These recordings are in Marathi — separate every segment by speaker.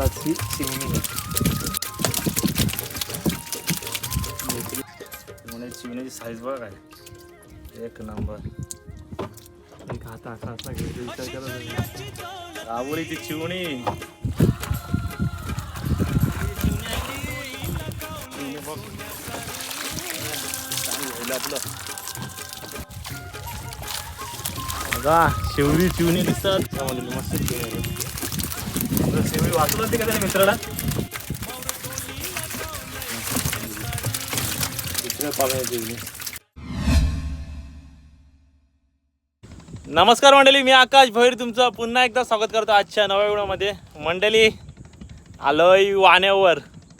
Speaker 1: वलाची चिमणी चिमणीची साईज बघ काय. एक नंबर एक हाता असा असा घ्यायचा विचार करत. राहुरीची चिवणी. आपलं शेवरी चिवणी दिसतात. मस्त चिवणी का त्याने मित्राला? नमस्कार मंडळी मी आकाश भैर तुमचं पुन्हा एकदा स्वागत करतो आजच्या नव्या व्हिडिओमध्ये. मंडळी आलोय वाण्यावर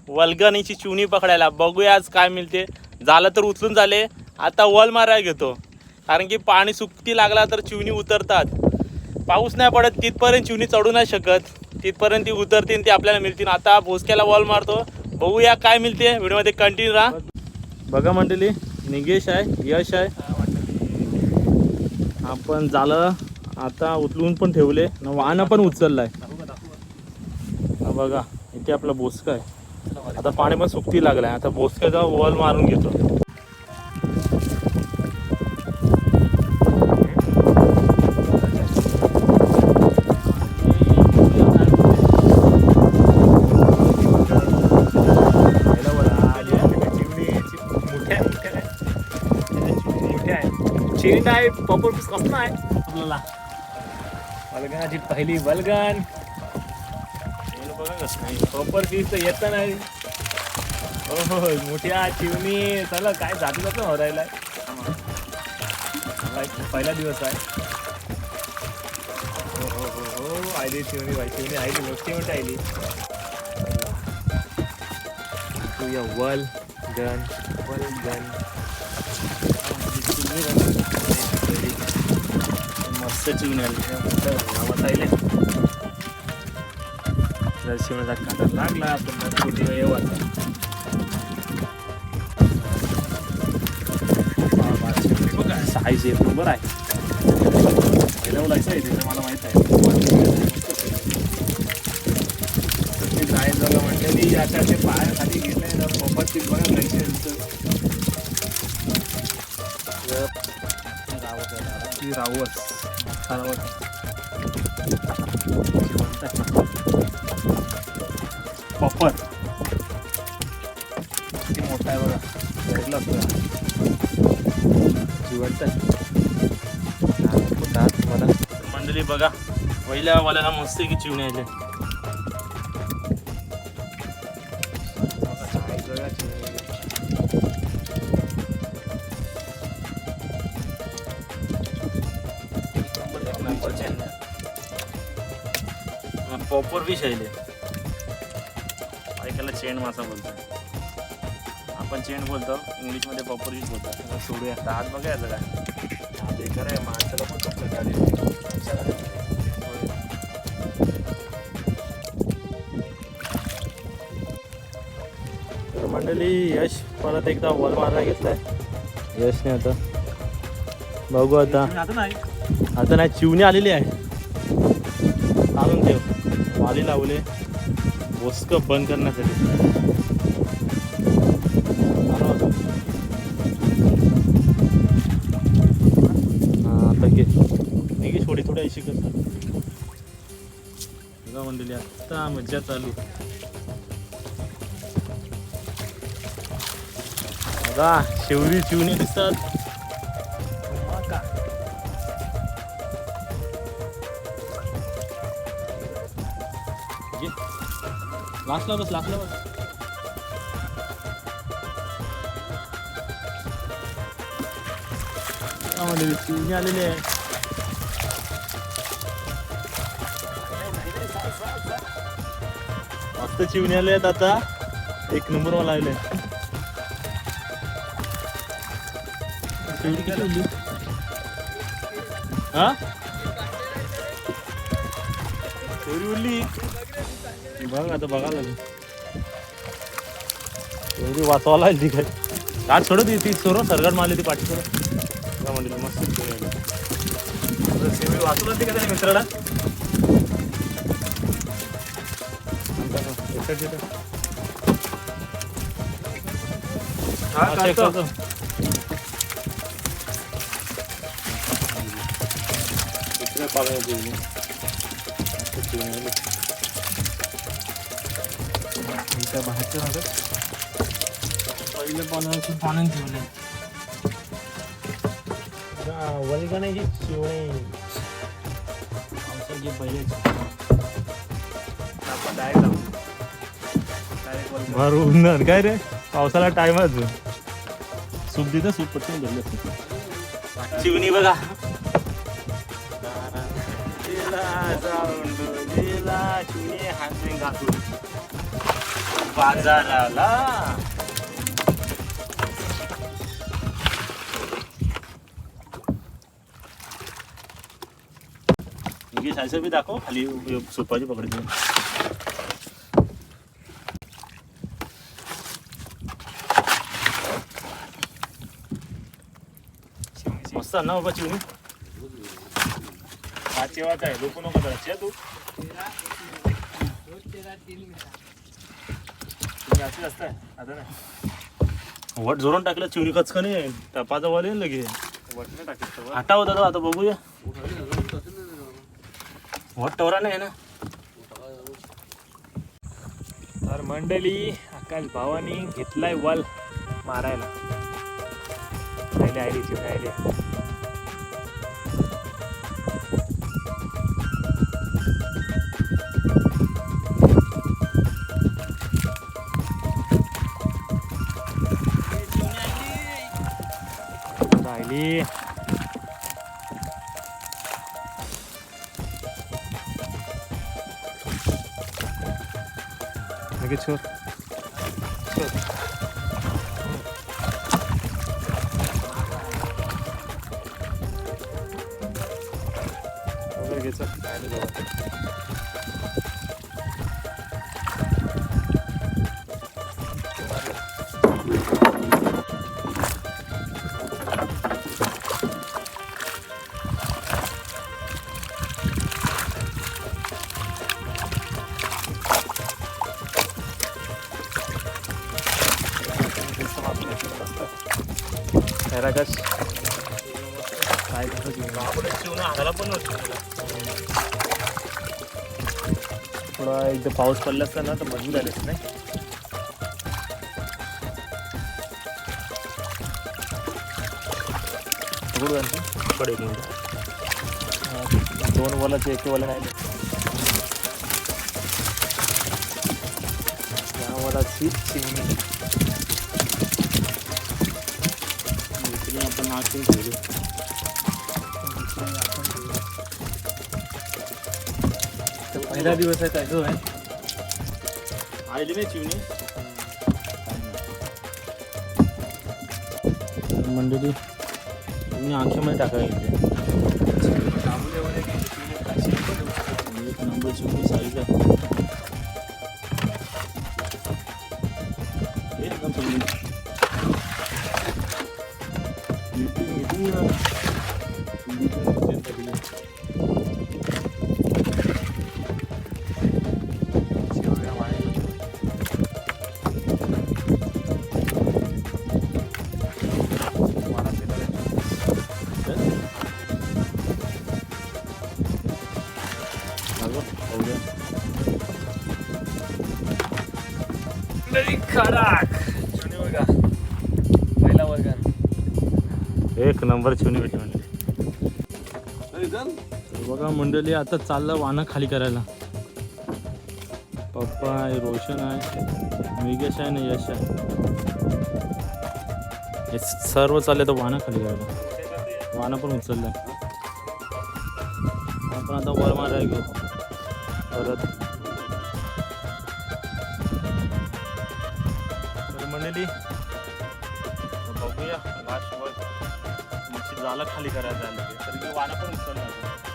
Speaker 1: वलगणीची चुनी पकडायला. बघूया आज काय मिळते. झालं तर उचलून झाले आता वल मारायला घेतो. कारण की पाणी सुकती लागला तर चिवणी उतरतात. पाऊस नाही पडत तिथपर्यंत चिवणी चढू नाही शकत. तिथपर्यंत ती उतरतील ती आपल्याला मिळतील आता भोसक्याला वॉल मारतो. बघूया काय मिळते. व्हिडिओमध्ये कंटिन्यू राहा. बघा मंडळी निगेश आहे यश आहे. आपण झालं. आता उचलून पण ठेवले. वाहन वाहनं पण उचललाय. आहे बघा इथे आपला बोसका आहे. आता पाणी पण सुकती लागलाय. आता बोसक्याचा वॉल मारून घेतो. चेंड आहे पॉपर पीस कसं आहे आपल्याला वल्गनाची पहिली वल्गन. बघा कसं नाही. पॉपर पीस तर येत नाही. हो हो मोठ्या चिवणी चला काय जाती जातं होरायला. पहिला दिवस आहे. हो हो हो हो आयली चिवणी बाई चिवणी आयली मोठी मोठी आयली. या वल गन वल गन मस्त काटा लागला पण किती वेळ येवाचा साईज एक नंबर आहे. पहिला आहे त्याचं मला माहीत आहे. ते जाय जगा म्हटलेली अशा ते पायाखाली गेले ना मोफतची बघा ती रावस रावस पॉपर किती मोठा आहे बघा भेटला जिवंत मंडळी बघा पहिल्या वाल्याला मस्त की चिवणी आले पॉपर फिश आहे ऐकायला चेंड मासा बोलतो आपण चेंड बोलतो इंग्लिशमध्ये फिश बोलतो. आता सोडूया. आता हात बघायचं काय. हात हे खरं माणसाला पण झाले तर मंडळी यश परत एकदा वॉल मारायला घेतलाय. यशने आता. बघू आता. आता नाही चिवणी आलेली आहे. ठेव लावले. वस्क बंद करण्यासाठी. थोडी थोडी ऐशी कर. बघा मंडळी आता मज्जा चालू. बघा शेवरी चिवणी दिसतात. घे. लास्टला बस लास्टला बस आलेली आहे. मस्त चिवणी आले आहेत आता. एक नंबर वाला आले शेवटी किती उरली हा? शेवटी उरली. बघ आता बघा लागेल एवढी वाचवायला आली काय? काच सोडत ती ती सोडव सरगड मारली ती पाठी सोडव म्हणजे मस्त सेवी वाचवलं होती का त्याने मित्राला? तिथं
Speaker 2: इथं बाहेरचं राहतं. पहिलं पाण्याचं पाण्यात ठेवलंय
Speaker 1: हा, वल्गण्याची चिवणी
Speaker 2: पावसाचे पहिले आपण डायरेक्ट जाऊ. डायरेक्ट वर
Speaker 1: भर उन्हात. काय रे? पावसाला टाइम अजून. सूप देतं सूप पटकन धरलं चिवणी बघा. बाजाराला. सायसर बी दाखव खाली सुपाची पकडली मस्त ना बाबा चिवणी? हा चेवाचा आहे. लोक नको करायची तू. आता नाही वट जोरून टाकलं चिवरी कचकने टपाचा वाले येईल लगे
Speaker 2: वटणे टाकायचं
Speaker 1: आटा होता तो आता बघूया. वट टवरा नाही ना?
Speaker 2: तर मंडळी आकाश भावानी घेतलाय वल मारायला. राहिले. आयरीचे राहिले राहिली लगेच छोर वगैरे घे चल. काय नाही बाबा. काय कसं घेऊन
Speaker 1: बापरे, चिवणी हाताला पण
Speaker 2: थोडा एकदा पाऊस पडला असता ना तर मजबूत झालेच नाही.
Speaker 1: कडे मिनिट
Speaker 2: दोन वालाचे एक वाला नाही या वालाची चिमणी.
Speaker 1: इकडे आपण नाचून ठेवली.
Speaker 2: पहिला दिवस आहे काय आहे
Speaker 1: आली नाही चिवणी. मंडळी मी आंखेमध्ये टाकायला
Speaker 2: पहिला
Speaker 1: एक नंबर चिवणी म्हणजे बघा मंडळी आता चाललं वाहनं खाली करायला. पप्पा आहे रोशन आहे मेघेश आहे ना यश आहे. हे सर्व चालले तर वाहनं खाली करायला. वाहनं पण उचललं आपण आता वर मारायला घेऊ. परत. बघूया. लास्ट वर. मच्छी झालं खाली करायला झालं तर मी पण उचलणार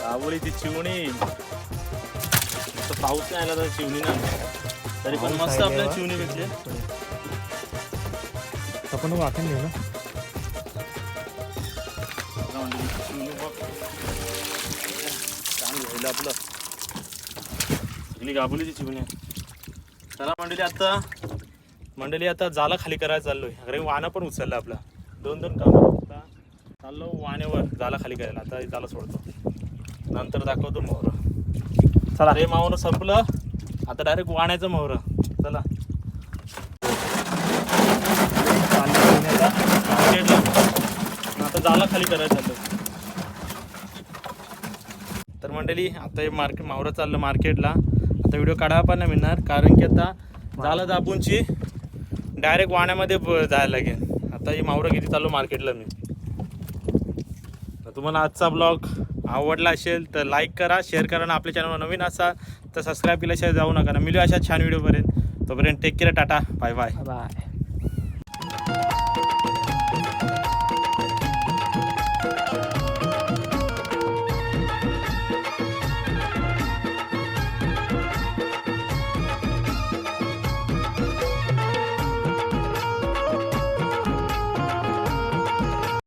Speaker 1: राबोलीची चिवणी. पाऊस नाही आला तर चिवणी नाही तरी पण मस्त आपल्याला चिवणी भेटली.
Speaker 2: आपण वाटून घेऊ ना.
Speaker 1: बघ आपलं. सगळी गाबुलीची चिवणी आहे. चला मंडळी आता मंडळी आता जाला खाली करायला चाललोय. अरे वाना पण उचललं आपला. दोन दोन काम आता चाललो वाण्यावर जाला खाली करायला. आता जाला सोडतो. नंतर दाखवतो मोहर. चला. रे मावरं संपलं. आता डायरेक्ट वाण्याचं मोहर. चला. आता जाला खाली करायचं चाललं तर मंडळी आता हे मार्केट मावरं चाललं मार्केटला. आता व्हिडिओ काढायला पण नाही मिळणार कारण की आता झालं दाबूनची डायरेक्ट वाण्यामध्ये जायला लागेल. आता ही मावरं किती चालू मार्केटला मी. तर तुम्हाला आजचा ब्लॉग आवडला असेल तर लाईक करा शेअर करा आणि आपल्या चॅनलवर नवीन असा तर सबस्क्राईब केल्याशिवाय जाऊ नका. ना मिळू अशा छान व्हिडिओपर्यंत तोपर्यंत take care tata. Bye bye
Speaker 2: bye